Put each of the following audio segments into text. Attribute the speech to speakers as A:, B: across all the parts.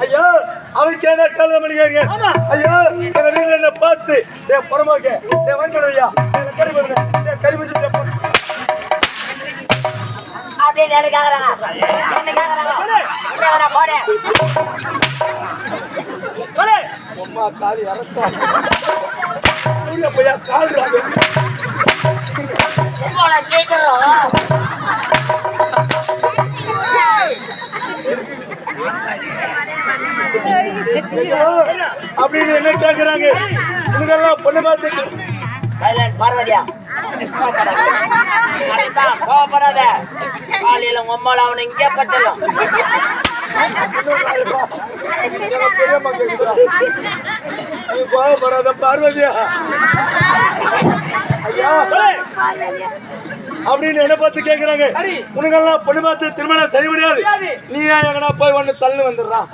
A: ஐயா அவனுக்கு என்ன கல்யாணம் பண்ணிக்காங்க
B: ஆமா.
A: ஐயா எங்க வீட்டுல என்ன பார்த்து ஏ புறமாக்க ஏ வாங்கிக்கணும் ஐயா. என்ன கறி பண்ணுங்க ஏ கறி பண்ணி
C: அப்படின்னு என்ன கேக்குறாங்க என்ன கேக்குறாங்க என்ன கேக்குறா போடு.
B: சொல்லு.
A: அம்மா காலி அரசா. பையா கால்
C: உங்களோட
A: அப்படின்னு என்ன கேக்குறாங்க? உனக்கெல்லாம் பொண்ணு பார்த்து
C: சைலண்ட் பார்வதியா. கோவப்படாத. காலையில உங்க அம்மால அவனை இங்கே பச்சலும்
A: கோவப்படாத பார்வதியா? ஐயா. அப்படின்னு என்ன பார்த்து கேக்குறாங்க?
B: சரி.
A: உனக்கெல்லாம் பொண்ணு பார்த்து திருமணம் செய்ய முடியாது. நீ ஏன் எங்கனா போய் ஒண்ணு தள்ளு வந்துடுறான்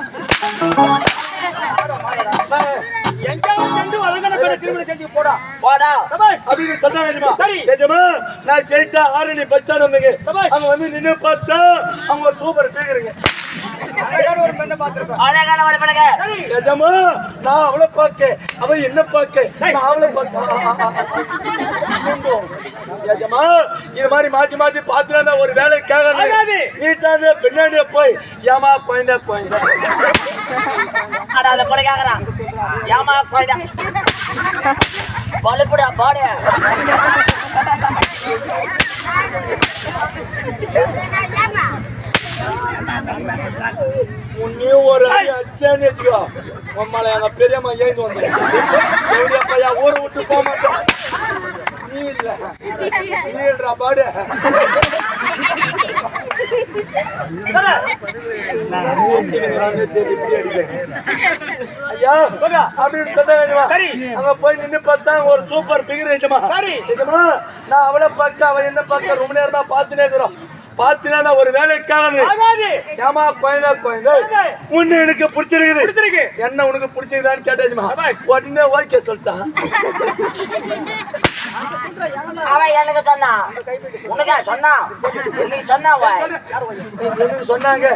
A: அப்படின்னு
B: சரி.
A: நான் ஸ்ட்ரைட்டா ஆரணி பஸ் ஸ்டாண்ட் வந்து நின்று பார்த்தா அவங்க ஒரு சூப்பர் கேக்குறீங்க
B: ஒரு பெண்ணை
A: நான் அவளை பார்க்க அவ என்ன பார்க்க நான் அவளை பார்க்க இது மாதிரி மாத்தி மாத்தி பாத்துனா ஒரு வேலை கேட்கறது
B: ஆகாது.
A: பின்னாடியே போய் ஏமா குழந்தை குழந்தை
C: அட அந்த கேக்குறான் ஏமா கோயிதா பழுப்புடா பாடு.
A: உன்னே ஒரு அடி வச்சுக்கோ. உம்மால எங்க பெரியம்மா ஏந்து வந்து. பையா ஊரை விட்டு போக மாட்டோம் நீ இல்ல. நீ பாடு. ஐயா அப்படின்னு சொன்னாங்க
B: சரி.
A: அங்க போய் நின்னு பார்த்தா ஒரு சூப்பர் பிகர்
B: சரி.
A: ஏஜமா நான் அவளை பார்க்க அவ என்ன பார்க்க ரொம்ப நேரமா பார்த்துனே இருக்கிறோம் பார்த்தினா நான் ஒரு வேலைக்காக. ஏமா குழந்தை குழந்தை உன்னை எனக்கு பிடிச்சிருக்குது
B: பிடிச்சிருக்கு.
A: என்ன உனக்கு பிடிச்சிருக்குதான்னு கேட்டாச்சுமா. உடனே ஓகே சொல்லிட்டான்
C: அவன் எனக்கு சொன்னா. உனக்கா இன்னைக்கு சொன்னா?
A: எனக்கு சொன்னாங்க.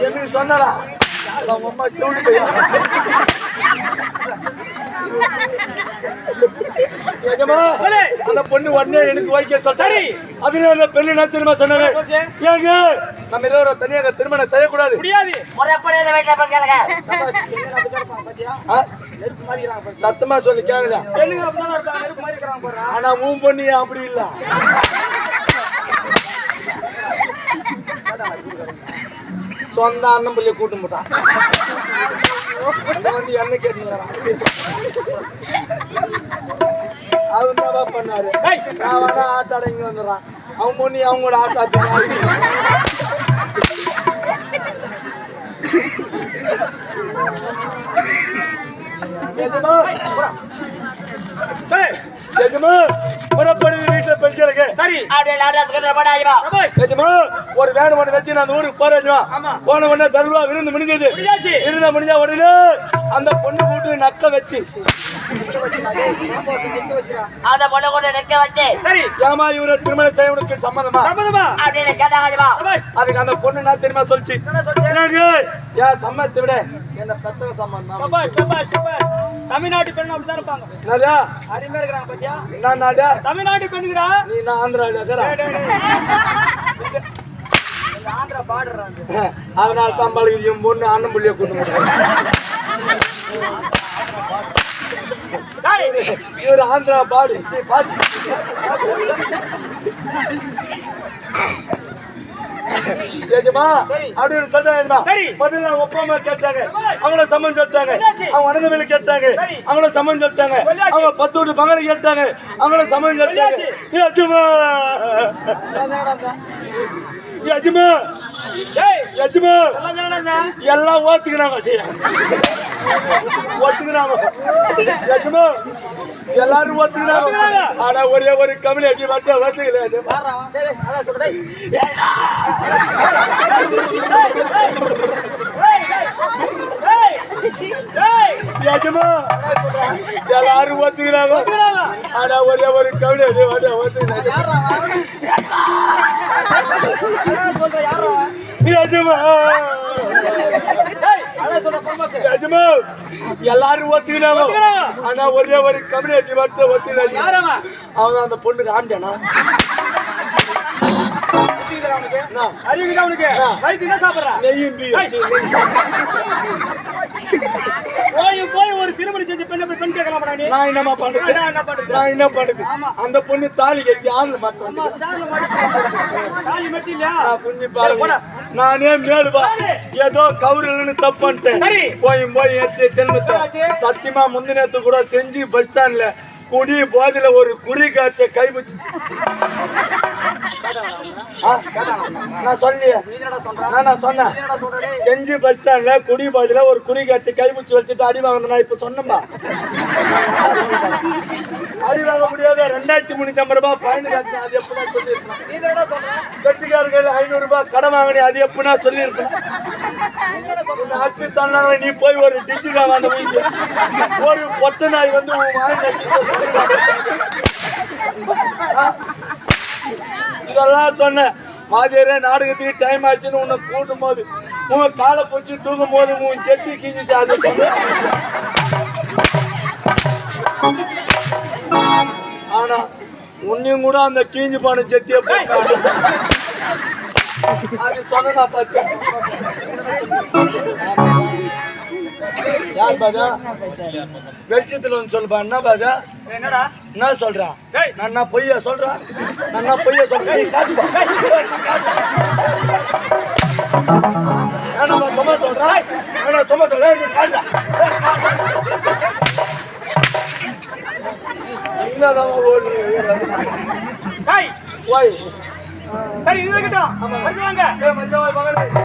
A: எனக்கு அம்மா அந்த பொண்ணு உடனே எனக்கு ஓகே
B: சரி.
A: அதுல அந்த பெண்ணு என்ன தெரியுமா சொன்னாங்க. ஏங்க நம்ம இருவரும் தனியாக திருமணம் செய்யக்கூடாது.
B: முடியாது.
C: கேளுங்க?
A: சத்தமா சொல்லி
B: பாருடா.
A: ஆனா உன் பொண்ணு அப்படி இல்ல? சொந்த அண்ணன் பிள்ளைய கூட்டு போட்டான் வந்து என்ன கேட்டுக்கிறான் அவர் என்னவா பண்ணாரு. நான் வேணா ஆட்டாட இங்க வந்துடுறான். அவன் பொண்ணு அவங்களோட ஆட்டாச்சு எஜமா. எஜமா! முறைப்படி
B: சரி.
C: அப்படியே போடாஜிமா.
A: எஜமா ஒரு வேன் ஒண்ணு வச்சு நான் அந்த ஊருக்கு
B: ஆமா.
A: போன உடனே தருவா விருந்து முடிஞ்சது. விருந்த முடிஞ்ச உடனே அந்த பொண்ணு கூட்டு நக்க வச்சு.
C: அந்த பொண்ணு கூட நிக்க வச்சு.
B: சரி.
A: ஏமா இவரை திருமணம் செய்ய உனக்கு சம்மதமா?
B: சம்மதமா?
C: அப்படின்னு கேட்டாங்கஜிமா
B: சபாஷ்.
A: அதுக்கு அந்த பொண்ணு நான் தெரியுமா சொல்லிச்சு? என் சம்மதத்தை விட என்ன பெத்தக சம்மந்தம்
B: சபாஷ் சபாஷ் சபாஷ். தமிழ்நாட்டு பெண் அப்படிதான் இருப்பாங்க.
A: என்னடா
B: அருமையா இருக்கிறாங்க பாத்தியா?
A: நான் நாடா
B: தமிழ்நாட்டு பெண்ணுடா
A: நீ நான் ஆந்திரா
B: ஆந்திரா பாடுறாங்க
A: அதனால என் பொண்ணு அண்ணன் புள்ளிய கூட்டு இவர் ஆந்திரா பாடு சரி பாட்டு ஏஜமா அப்படின்னு சொல்றாங்க
B: சரி.
A: முதல்ல அவங்க கேட்டாங்க. அவங்கள சம்மன் சொல்லிட்டாங்க? அவங்க அண்ணன் கேட்டாங்க. அவங்கள சம்மன் சொல்லிட்டாங்க? அவங்க பத்து வீட்டு பங்காளி கேட்டாங்க. அவங்கள சம்மன் சொல்லிட்டாங்க. ஏஜமா ஏஜமா ஏஜமா
B: எல்லாம்
A: ஓத்துக்கிறாங்க சரி. ஒத்துக்கிறாங்க ஏஜமா எல்லாரும் ஒத்துக்கிறாங்க. ஆனா ஒரே ஒரு கம்பெனி மட்டும் ஒத்துக்கல ஏஜமா. எல்லாரும் ஒத்துக்கிறாங்க. ஆனா ஒரே ஒரு கம்பெனி அடி மட்டும் ஒத்துக்கல எல்லாரும் ஒத்துக்கினாங்க. ஆனா ஒரே ஒரு கம்யூனிட்டி மட்டும் ஒத்துக்கினாங்க.
B: அவன்?
A: அந்த பொண்ணுக்கு ஆண்டானா அந்த பொண்ணு தாலி கட்டி ஆள்
B: மட்டும் இல்லையா?
A: நான் குஞ்சு பாருங்க. நானே மேலுவா ஏதோ கவுரல்னு தப்பு பண்ணிட்டேன்.
B: சரி.
A: போய் போய் ஏத்தி ஜென்மத்தை சத்தியமா முந்தினத்து கூட செஞ்சு பஸ் ஸ்டாண்ட்ல குடி போதில ஒரு குறி காய்ச்ச கைமுச்சு நான் சொல்லியே நான் நான் சொன்னேன். செஞ்சு பஸ் ஸ்டாண்ட்ல குடி போதில ஒரு குறி காய்ச்ச கைமுச்சு வச்சுட்டு அடி வாங்கின நான் இப்ப சொன்னேன்பா. அடி வாங்க முடியாத ரெண்டாயிரத்தி முன்னூத்தி ஐம்பது ரூபாய் பயணு காய்ச்சி அது எப்படி சொல்லியிருக்கேன்
B: நீ தானடா
A: கட்டிக்காரர்கள் ஐநூறு ரூபாய் கடன் வாங்கினி அது எப்படின்னா சொல்லியிருக்கேன் அச்சு அடிச்சு நீ போய் ஒரு டிச்சுக்கா வாங்க வீட்டு ஒரு பொட்ட நாய் வந்து உன் இதெல்லாம் சொன்னேன். மாதிரியே நாடகத்துக்கு டைம் ஆச்சுன்னு உன்னை கூட்டும் போது உன் காலை பிடிச்சி தூக்கும் போது உன் செட்டி கிஞ்சிச்சு அது உன்னையும் கூட அந்த கீஞ்சு போன செட்டியை போட்டாங்க அது சொன்னா பார்த்து. யார் பாதா வெளிச்சத்துல வந்து சொல்லுப்பா. என்ன பாதா
B: என்னடா?
A: என்ன சொல்றான்
B: ஏய்.
A: நான் பொய்யா சொல்றேன் நான் பொய்யா சொல்றேன் நீ காட்டுப்பா. சும்மா சொல்றேன்
B: சரி இது இருக்கட்டும். வந்து வாங்க